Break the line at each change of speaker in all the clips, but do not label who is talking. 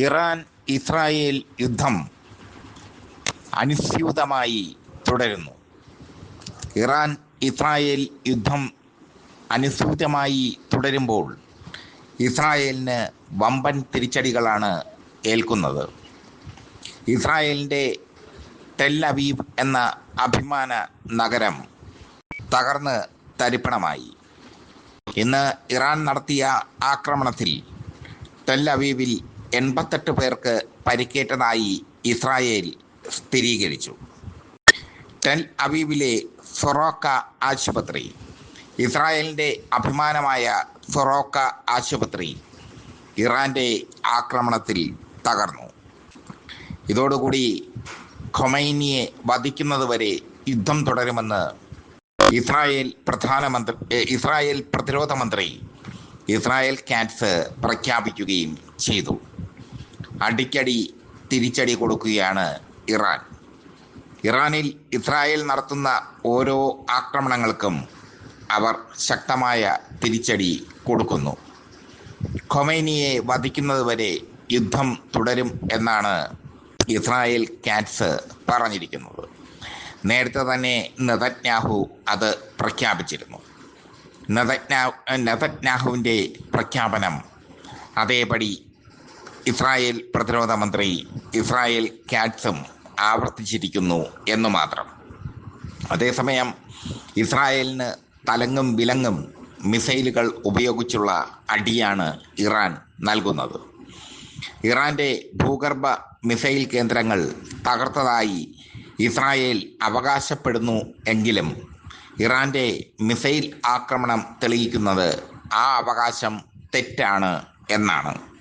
Iran Israel യുദ്ധം അനുസ്യൂതമായി തുടരുന്നു. Iran Israel യുദ്ധം അനുസ്യൂതമായി തുടരുമ്പോൾ ഇസ്രായേലിന് വമ്പൻ തിരിച്ചടികളാണ് ഏൽക്കുന്നത്. ഇസ്രായേലിന്റെ അബീബ് എന്ന അഭിമാന നഗരം തകർന്ന് തരിപ്പണമായി. ഇന്ന് ഇറാൻ നടത്തിയ ആക്രമണത്തിൽ ടെൽ അവീവിൽ എൺപത്തെട്ട് പേർക്ക് പരിക്കേറ്റതായി ഇസ്രായേൽ സ്ഥിരീകരിച്ചു. ടെൽ അവീവിലെ സൊറോക്ക ആശുപത്രി. ഇസ്രായേലിന്റെ അഭിമാനമായ സൊറോക്ക ആശുപത്രി ഇറാന്റെ ആക്രമണത്തിൽ തകർന്നു. ഇതോടുകൂടി ഖൊമൈനിയെ വധിക്കുന്നതുവരെ യുദ്ധം തുടരുമെന്ന് ഇസ്രായേൽ പ്രധാനമന്ത്രി ഇസ്രായേൽ പ്രതിരോധ മന്ത്രി ഇസ്രായേൽ കാറ്റ്സ് പ്രഖ്യാപിക്കുകയും ചെയ്തു. അടിക്കടി തിരിച്ചടി കൊടുക്കുകയാണ് ഇറാൻ. ഇറാനിൽ ഇസ്രായേൽ നടത്തുന്ന ഓരോ ആക്രമണങ്ങൾക്കും അവർ ശക്തമായ തിരിച്ചടി കൊടുക്കുന്നു. ഖൊമൈനിയെ വധിക്കുന്നതുവരെ യുദ്ധം തുടരും എന്നാണ് ഇസ്രായേൽ കാറ്റ്സ് പറഞ്ഞിരിക്കുന്നത്. നേരത്തെ തന്നെ നതജ്ഞാഹു അത് പ്രഖ്യാപിച്ചിരുന്നു. നതജ്ഞാ നതജ്ഞാഹുവിന്റെ പ്രഖ്യാപനം അതേപടി ഇസ്രായേൽ പ്രതിരോധ മന്ത്രി ഇസ്രായേൽ കാറ്റ്സും ആവർത്തിച്ചിരിക്കുന്നു എന്ന് മാത്രം. അതേസമയം ഇസ്രായേലിന് തലങ്ങും വിലങ്ങും മിസൈലുകൾ ഉപയോഗിച്ചുള്ള അടിയാണ് ഇറാൻ നൽകുന്നത്. ഇറാന്റെ ഭൂഗർഭ മിസൈൽ കേന്ദ്രങ്ങൾ തകർത്തതായി ഇസ്രായേൽ അവകാശപ്പെടുന്നു എങ്കിലും ഇറാന്റെ മിസൈൽ ആക്രമണം തെളിയിക്കുന്നത് ആ അവകാശം തെറ്റാണ് എന്നാണ്.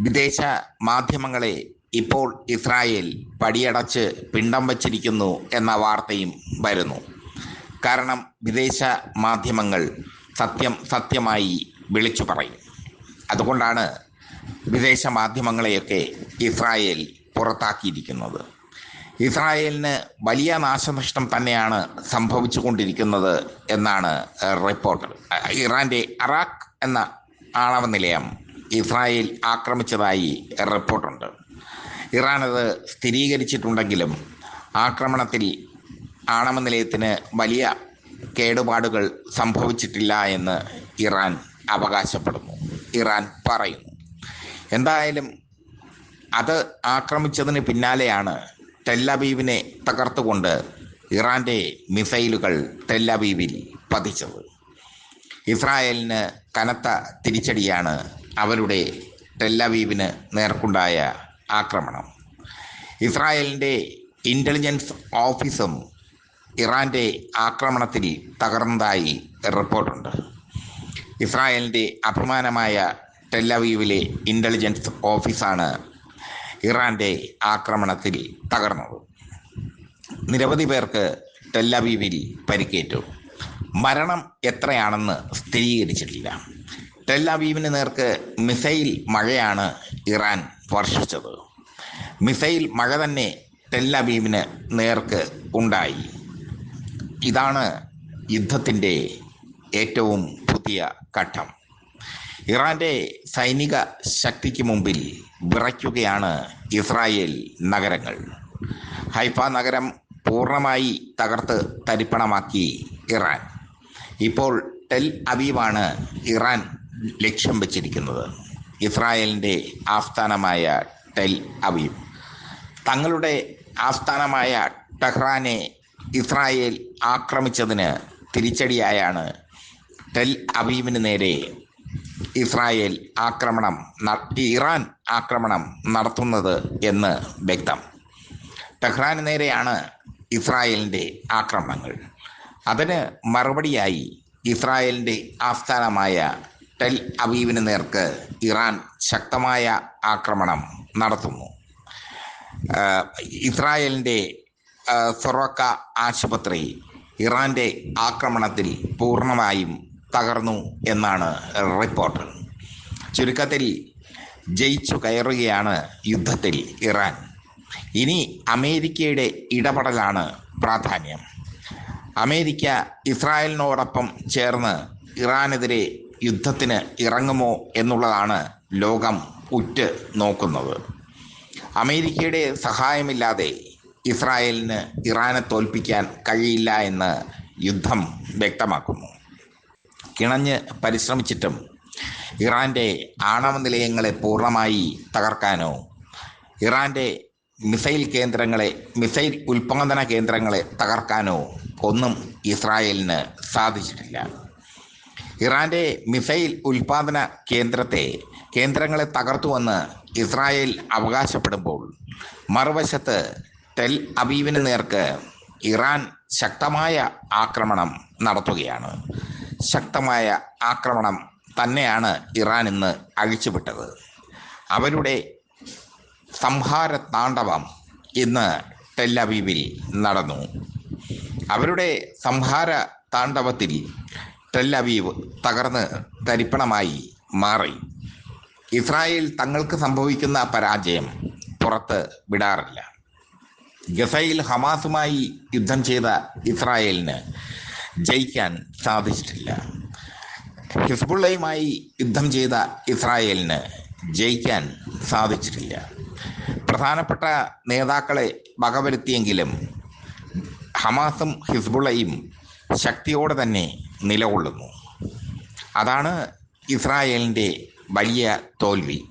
വിദേശ മാധ്യമങ്ങളെ ഇപ്പോൾ ഇസ്രായേൽ പടിയടച്ച് പിണ്ടം വച്ചിരിക്കുന്നു എന്ന വാർത്തയും വരുന്നു. കാരണം വിദേശ മാധ്യമങ്ങൾ സത്യം സത്യമായി വിളിച്ചു പറയും. അതുകൊണ്ടാണ് വിദേശ മാധ്യമങ്ങളെയൊക്കെ ഇസ്രായേൽ പുറത്താക്കിയിരിക്കുന്നത്. ഇസ്രായേലിന് വലിയ നാശനഷ്ടം തന്നെയാണ് സംഭവിച്ചു കൊണ്ടിരിക്കുന്നത് എന്നാണ് റിപ്പോർട്ട്. ഇറാന്റെ അറാഖ് എന്ന ആണവ നിലയം ഇസ്രായേൽ ആക്രമിച്ചതായി റിപ്പോർട്ടുണ്ട്. ഇറാൻ അത് സ്ഥിരീകരിച്ചിട്ടുണ്ടെങ്കിലും ആക്രമണത്തിൽ ആണവ നിലയത്തിന് വലിയ കേടുപാടുകൾ സംഭവിച്ചിട്ടില്ല എന്ന് ഇറാൻ അവകാശപ്പെടുന്നു. ഇറാൻ പറയുന്നു. എന്തായാലും അത് ആക്രമിച്ചതിന് പിന്നാലെയാണ് ടെല്ലബീവിനെ തകർത്തുകൊണ്ട് ഇറാന്റെ മിസൈലുകൾ ടെല്ലബീവിൽ പതിച്ചത്. ഇസ്രായേലിന് കനത്ത തിരിച്ചടിയാണ് അവരുടെ ടെല്ലവീവിന് നേർക്കുണ്ടായ ആക്രമണം. ഇസ്രായേലിന്റെ ഇന്റലിജൻസ് ഓഫീസും ഇറാന്റെ ആക്രമണത്തിൽ തകർന്നതായി റിപ്പോർട്ടുണ്ട്. ഇസ്രായേലിന്റെ അഭിമാനമായ ടെല്ലവീവിലെ ഇന്റലിജൻസ് ഓഫീസാണ് ഇറാന്റെ ആക്രമണത്തിൽ തകർന്നത്. നിരവധി പേർക്ക് ടെല്ലവീവിൽ പരിക്കേറ്റു. മരണം എത്രയാണെന്ന് സ്ഥിരീകരിച്ചിട്ടില്ല. ടെല്ലവീവിന് നേർക്ക് മിസൈൽ മഴയാണ് ഇറാൻ വർഷിച്ചത്. മിസൈൽ മഴ തന്നെ ടെല്ലാബീബിന് നേർക്ക് ഉണ്ടായി. ഇതാണ് യുദ്ധത്തിന്റെ ഏറ്റവും പുതിയ ഘട്ടം. ഇറാന്റെ സൈനിക ശക്തിക്ക് മുമ്പിൽ വിറയ്ക്കുകയാണ് ഇസ്രായേൽ നഗരങ്ങൾ. ഹൈഫ നഗരം പൂർണമായി തകർത്ത് തരിപ്പണമാക്കി ഇറാൻ. ഇപ്പോൾ ടെൽ അവീവാണ് ഇറാൻ ലക്ഷ്യം വച്ചിരിക്കുന്നത്. ഇസ്രായേലിന്റെ ആസ്ഥാനമായ ടെൽ അവീവ്. തങ്ങളുടെ ആസ്ഥാനമായ ടെഹ്റാനെ ഇസ്രായേൽ ആക്രമിച്ചതിന് തിരിച്ചടിയായാണ് ടെൽ അവീവിന് നേരെ ഇസ്രായേൽ ആക്രമണം ഇറാൻ ആക്രമണം നടത്തുന്നത് എന്ന് വ്യക്തം. ടെഹ്റാന് നേരെയാണ് ഇസ്രായേലിന്റെ ആക്രമണങ്ങൾ. അതിന് മറുപടിയായി ഇസ്രായേലിന്റെ ആസ്ഥാനമായ ടെൽ അവീവിന് നേർക്ക് ഇറാൻ ശക്തമായ ആക്രമണം നടത്തുന്നു. ഇസ്രായേലിന്റെ സൊറോക്ക ആശുപത്രി ഇറാന്റെ ആക്രമണത്തിൽ പൂർണമായും തകർന്നു എന്നാണ് റിപ്പോർട്ട്. ചുരുക്കത്തിൽ ജയിച്ചു കയറുകയാണ് യുദ്ധത്തിൽ ഇറാൻ. ഇനി അമേരിക്കയുടെ ഇടപെടലാണ് പ്രാധാന്യം. അമേരിക്ക ഇസ്രായേലിനോടൊപ്പം ചേർന്ന് ഇറാനെതിരെ യുദ്ധത്തിന് ഇറങ്ങുമോ എന്നുള്ളതാണ് ലോകം ഉറ്റ് നോക്കുന്നത്. അമേരിക്കയുടെ സഹായമില്ലാതെ ഇസ്രായേലിന് ഇറാനെ തോൽപ്പിക്കാൻ കഴിയില്ല എന്ന് യുദ്ധം വ്യക്തമാക്കുന്നു. കിണഞ്ഞ് പരിശ്രമിച്ചിട്ടും ഇറാന്റെ ആണവ നിലയങ്ങളെ പൂർണമായി തകർക്കാനോ ഇറാന്റെ മിസൈൽ കേന്ദ്രങ്ങളെ മിസൈൽ ഉൽപാദന കേന്ദ്രങ്ങളെ തകർക്കാനോ ഒന്നും ഇസ്രായേലിന് സാധിച്ചിട്ടില്ല. ഇറാന്റെ മിസൈൽ ഉൽപാദന കേന്ദ്രത്തെ കേന്ദ്രങ്ങളെ തകർത്തുവെന്ന് ഇസ്രായേൽ അവകാശപ്പെടുമ്പോൾ മറുവശത്ത് ടെൽ അബീവിന് നേർക്ക് ഇറാൻ ശക്തമായ ആക്രമണം നടത്തുകയാണ്. ശക്തമായ ആക്രമണം തന്നെയാണ് ഇറാൻ ഇന്ന് അഴിച്ചുവിട്ടത്. അവരുടെ സംഹാര താണ്ഡവം ഇന്ന് ടെല്ലബീബിൽ നടന്നു. അവരുടെ സംഹാര താണ്ഡവത്തിൽ ടെല്ലബീബ് തകർന്ന് തരിപ്പണമായി മാറി. ഇസ്രായേൽ തങ്ങൾക്ക് സംഭവിക്കുന്ന പരാജയം പുറത്ത് വിടാറില്ല. ഗസയിൽ ഹമാസുമായി യുദ്ധം ചെയ്ത ഇസ്രായേലിന് ജയിക്കാൻ സാധിച്ചിട്ടില്ല. ഹിസ്ബുള്ളയുമായി യുദ്ധം ചെയ്ത ഇസ്രായേലിന് ജയിക്കാൻ സാധിച്ചിട്ടില്ല. പ്രധാനപ്പെട്ട നേതാക്കളെ വകവരുത്തിയെങ്കിലും ഹമാസും ഹിസ്ബുള്ളയും ശക്തിയോടെ തന്നെ നിലകൊള്ളുന്നു. അതാണ് ഇസ്രായേലിന്റെ വലിയ തോൽവി.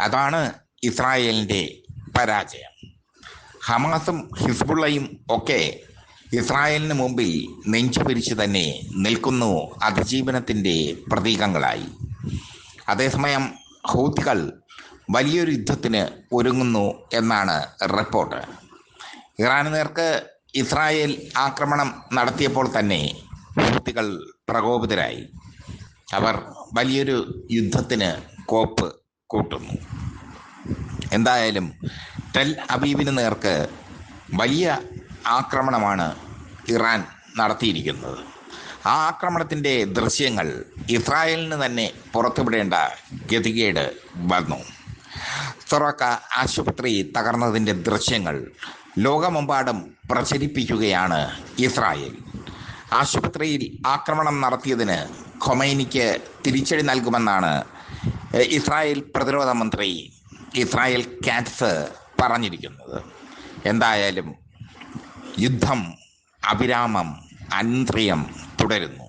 അതാണ് ഇസ്രായേലിന്റെ പരാജയം. ഹമാസും ഹിസ്ബുള്ളയും ഒക്കെ ഇസ്രായേലിന് മുമ്പിൽ നെഞ്ചു പിരിച്ചു തന്നെ നിൽക്കുന്നു. അതിജീവനത്തിന്റെ പ്രതീകങ്ങളായി. അതേസമയം ഹൂത്തികൾ വലിയൊരു യുദ്ധത്തിന് ഒരുങ്ങുന്നു എന്നാണ് റിപ്പോർട്ട്. ഇറാന് നേർക്ക് ഇസ്രായേൽ ആക്രമണം നടത്തിയപ്പോൾ തന്നെ ഹൂത്തികൾ പ്രകോപിതരായി. അവർ വലിയൊരു യുദ്ധത്തിന് കോപ്പ് കൂട്ടുന്നു. എന്തായാലും ടെൽ അബീബിന് നേർക്ക് വലിയ ആക്രമണമാണ് ഇറാൻ നടത്തിയിരിക്കുന്നത്. ആ ആക്രമണത്തിന്റെ ദൃശ്യങ്ങൾ ഇസ്രായേലിന് തന്നെ പുറത്തുവിടേണ്ട ഗതികേട് വന്നു. സൊറോക്ക ആശുപത്രി തകർന്നതിന്റെ ദൃശ്യങ്ങൾ ലോകമെമ്പാടും പ്രചരിപ്പിക്കുകയാണ് ഇസ്രായേൽ. ആശുപത്രിയിൽ ആക്രമണം നടത്തിയതിന് ഖൊമൈനിക്ക് തിരിച്ചടി നൽകുമെന്നാണ് ഇസ്രായേൽ പ്രതിരോധ മന്ത്രി ഇസ്രായേൽ കാറ്റ്സ് പറഞ്ഞിരിക്കുന്നത്. എന്തായാലും യുദ്ധം അവിരാമം അനിയന്ത്രിയം തുടരുന്നു.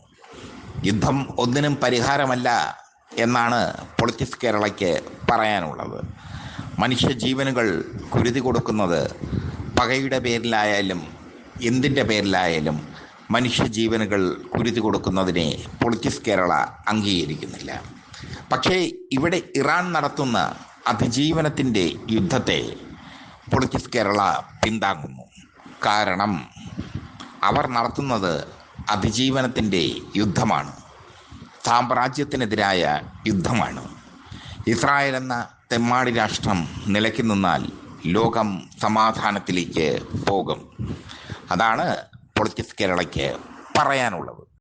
യുദ്ധം ഒന്നിനും പരിഹാരമല്ല എന്നാണ് പൊളിറ്റിക്സ് കേരളയ്ക്ക് പറയാനുള്ളത്. മനുഷ്യജീവനുകൾ കുരുതി കൊടുക്കുന്നത് പകയുടെ പേരിലായാലും എന്തിന്റെ പേരിലായാലും മനുഷ്യജീവനുകൾ കുരുതി കൊടുക്കുന്നതിനെ പൊളിറ്റിക്സ് കേരള അംഗീകരിക്കുന്നില്ല. പക്ഷേ ഇവിടെ ഇറാൻ നടത്തുന്ന അതിജീവനത്തിന്റെ യുദ്ധത്തെ പൊളിറ്റിക്സ് കേരള പിന്താങ്ങുന്നു. കാരണം അവർ നടത്തുന്നത് അതിജീവനത്തിന്റെ യുദ്ധമാണ്. സാമ്രാജ്യത്തിനെതിരായ യുദ്ധമാണ്. ഇസ്രായേൽ എന്ന തെമ്മാടി രാഷ്ട്രം നിലയ്ക്ക് നിന്നാൽ ലോകം സമാധാനത്തിലേക്ക് പോകും. അതാണ് പൊളിറ്റിക്സ് കേരളയ്ക്ക് പറയാനുള്ളത്.